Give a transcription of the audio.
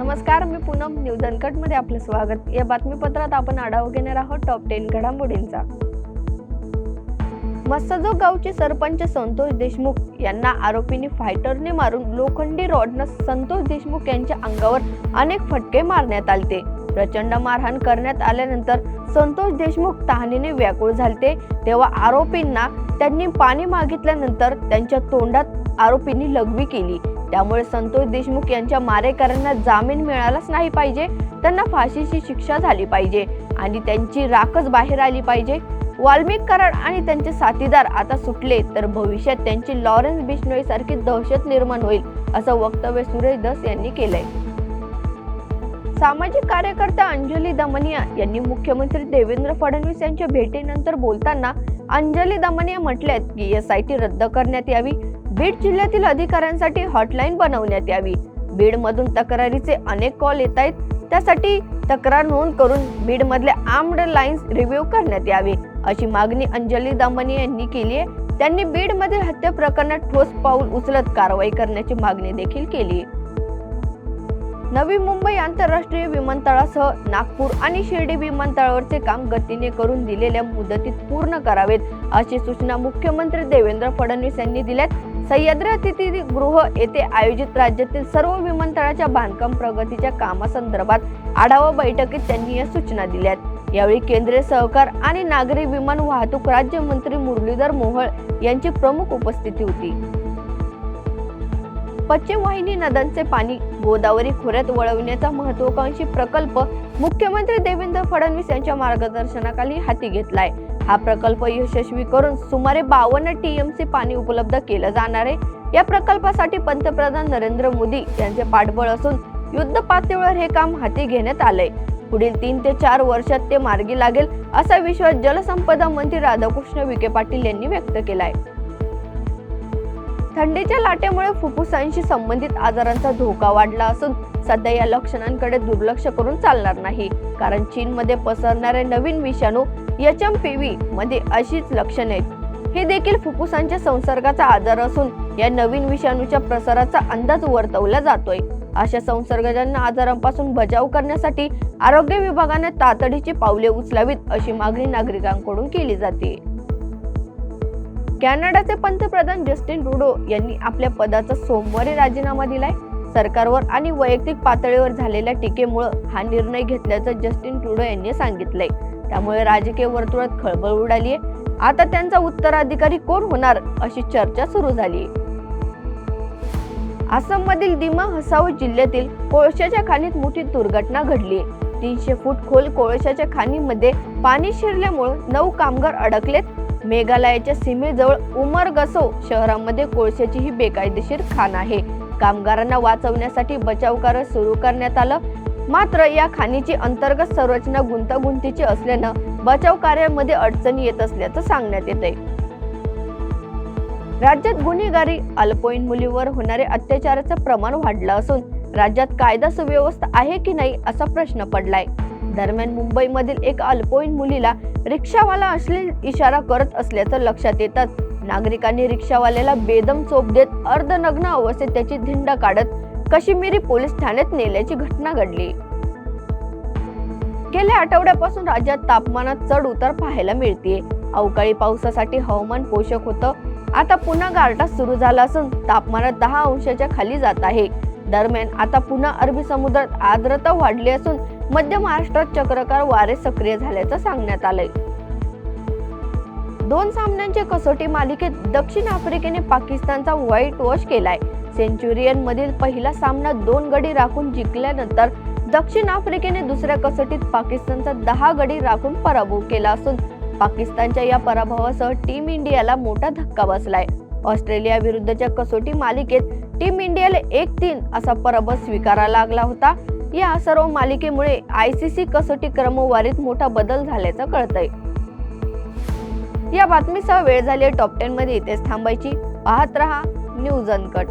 नमस्कार मी पूनम न्यूजमध्ये आपलं स्वागत. या बातमीपत्रात आपण आढावा घेणार आहोत टॉप टेन घडामोडींचा. मस्सजो गावचे सरपंच संतोष देशमुख यांना आरोपींनी फायटरने मारून लोखंडी रॉडनं संतोष देशमुख यांच्या अंगावर अनेक फटके मारण्यात आले प्रचंड मारहाण करण्यात आल्यानंतर संतोष देशमुख तहानीने व्याकुळ झालते. तेव्हा आरोपींना त्यांनी पाणी मागितल्यानंतर त्यांच्या तोंडात आरोपींनी लघवी केली. त्यामुळे संतोष देशमुख यांच्या मारेकऱ्यांना जामीन मिळालाच नाही पाहिजे. त्यांना फाशीची शिक्षा झाली पाहिजे आणि त्यांची राखच बाहेर आली पाहिजे. वाल्मिक कराड आणि त्यांचे साथीदार आता सुटले तर भविष्यात त्यांची लॉरेन्स बिश्नोई सारखी दहशत निर्माण होईल असं वक्तव्य सुरेश दस यांनी केलंय. सामाजिक कार्यकर्ता अंजली दमनिया यांनी मुख्यमंत्री देवेंद्र फडणवीस यांच्या भेटीनंतर बोलताना अंजली दमनिया म्हटल्यात की एस आय टी रद्द करण्यात यावी बीड जिल्ह्यातील अधिकाऱ्यांसाठी हॉटलाईन बनवण्यात यावी. बीड मधून तक्रारीचे अनेक कॉल येत आहेत त्यासाठी तक्रार नोंद करून बीड मधल्या आर्म्ड लाईन्स रिव्ह्यू करण्यात यावे अशी मागणी अंजली दामनिया यांनी केली आहे. त्यांनी बीड हत्या प्रकरणात ठोस पाऊल उचलत कारवाई करण्याची मागणी देखील केली आहे. नवी मुंबई आंतरराष्ट्रीय विमानतळासह नागपूर आणि शिर्डी विमानतळावरचे काम गतीने करून दिलेल्या मुदतीत पूर्ण करावेत अशी सूचना मुख्यमंत्री देवेंद्र फडणवीस यांनी दिल्यात. सह्याद्री अतिथीगृह येथे आयोजित राज्यातील सर्व विमानतळाच्या बांधकाम प्रगतीच्या कामासंदर्भात आढावा बैठकीत त्यांनी या सूचना दिल्यात. यावेळी केंद्रीय सहकार आणि नागरी विमान वाहतूक राज्यमंत्री मुरलीधर मोहोळ यांची प्रमुख उपस्थिती होती. पश्चिम वाहिनी नद्यांचे पाणी गोदावरी खोऱ्यात वळविण्याचा महत्वाकांक्षी प्रकल्प मुख्यमंत्री देवेंद्र फडणवीस यांच्या मार्गदर्शनाखाली हाती घेतलाय. हा प्रकल्प यशस्वी करून सुमारे बावन्न टीएमसी पाणी उपलब्ध केलं जाणार आहे. या प्रकल्पासाठी पंतप्रधान नरेंद्र मोदी यांचे पाठबळ असून युद्ध पातळीवर हे काम हाती घेण्यात आलंय. पुढील तीन ते चार वर्षात ते मार्गी लागेल असा विश्वास जलसंपदा मंत्री राधाकृष्ण विखे पाटील यांनी व्यक्त केलाय. थंडीच्या लाटेमुळे फुफ्फुसांशी संबंधित आजारांचा धोका वाढला असून सध्या या लक्षणांकडे दुर्लक्ष करून चालणार नाही. कारण चीनमध्ये पसरणारे नवीन विषाणू एच एम पी व्ही मध्ये अशीच लक्षणे आहेत. हे देखील फुफ्फुसांच्या संसर्गाचा आजार असून या नवीन विषाणूच्या प्रसाराचा अंदाज वर्तवला जातोय. अशा संसर्गजन्य आजारांपासून बचाव करण्यासाठी आरोग्य विभागाने तातडीची पावले उचलावीत अशी मागणी नागरिकांकडून केली जाते. कॅनडाचे पंतप्रधान जस्टिन रुडो यांनी आपल्या पदाचा सोमवारी राजीनामा दिलाय. सरकारवर आणि वैयक्तिक पातळीवर झालेल्या टीकेमुळं हा निर्णय घेतल्याचं जस्टिन ट्रुडो यांनी सांगितलंय. त्यामुळे राजकीय वर्तुळात खळबळ उडाली आहे आता त्यांचा उत्तराधिकारी कोण होणार अशी चर्चा सुरू झाली आसाममधील दिमा हसाओ जिल्ह्यातील कोळशाच्या खाणीत मोठी दुर्घटना घडली तीनशे फूट खोल कोळशाच्या खाणीमध्ये पाणी शिरल्यामुळे नऊ कामगार अडकलेत. मेघालयाच्या सीमेजवळ उमरगसो शहरामध्ये कोळशाची ही बेकायदेशीर खाण आहे. कामगारांना वाचवण्यासाठी बचाव कार्य सुरू करण्यात आलं. मात्र या खाणीची अंतर्गत संरचना गुंतागुंतीची असल्यानं बचाव कार्यामध्ये अडचणी येत असल्याचं सांगण्यात येत आहे राज्यात गुन्हेगारी अल्पवयीन मुलीवर होणारे अत्याचाराचं प्रमाण वाढलं असून राज्यात कायदा सुव्यवस्था आहे की नाही असा प्रश्न पडलाय. दरम्यान मुंबईमधील एका अल्पवयीन मुलीला रिक्षावाला अश्लील इशारा करत असल्याचं लक्षात येतात नागरिकांनी रिक्षावाल्याला बेदम चोप देत अर्धनग्न अवस्थेत त्याची धिंड काढत काश्मीरी पोलीस ठाण्यात नेल्याची घटना घडली. गेल्या आठवड्यापासून राज्यात तापमानात चढ उतार पाहायला मिळते अवकाळी पावसासाठी हवामान पोषक होतं. आता पुन्हा गारटा सुरू झाला असून तापमानात दहा अंशाच्या खाली जात आहे. दरम्यान आता पुन्हा अरबी समुद्रात आर्द्रता वाढली असून मध्य महाराष्ट्रात चक्रकार वारे सक्रिय झाल्याचं सांगण्यात आलंय. दोन सामन्यांच्या कसोटी मालिकेत दक्षिण आफ्रिकेने पाकिस्तानचा व्हाईट वॉश केलाय. सेंचुरियन मधील पहिला सामना दोन गडी राखून जिंकल्यानंतर दक्षिण आफ्रिकेने दुसऱ्या कसोटीत पाकिस्तानचा दहा गडी राखून पराभव केला असून पाकिस्तानच्या या पराभवासह टीम इंडियाला मोठा धक्का बसलाय. ऑस्ट्रेलिया विरुद्धच्या कसोटी मालिकेत टीम इंडियाला एक तीन असा पराभव स्वीकारा लागला होता. या सर्व मालिकेमुळे आय सी सी कसोटी क्रमवारीत मोठा बदल झाल्याचं कळतंय. या बातमीसह वेळ झाली टॉप टेन मध्ये इथेच थांबायची. पाहत रहा न्यूज अनकट.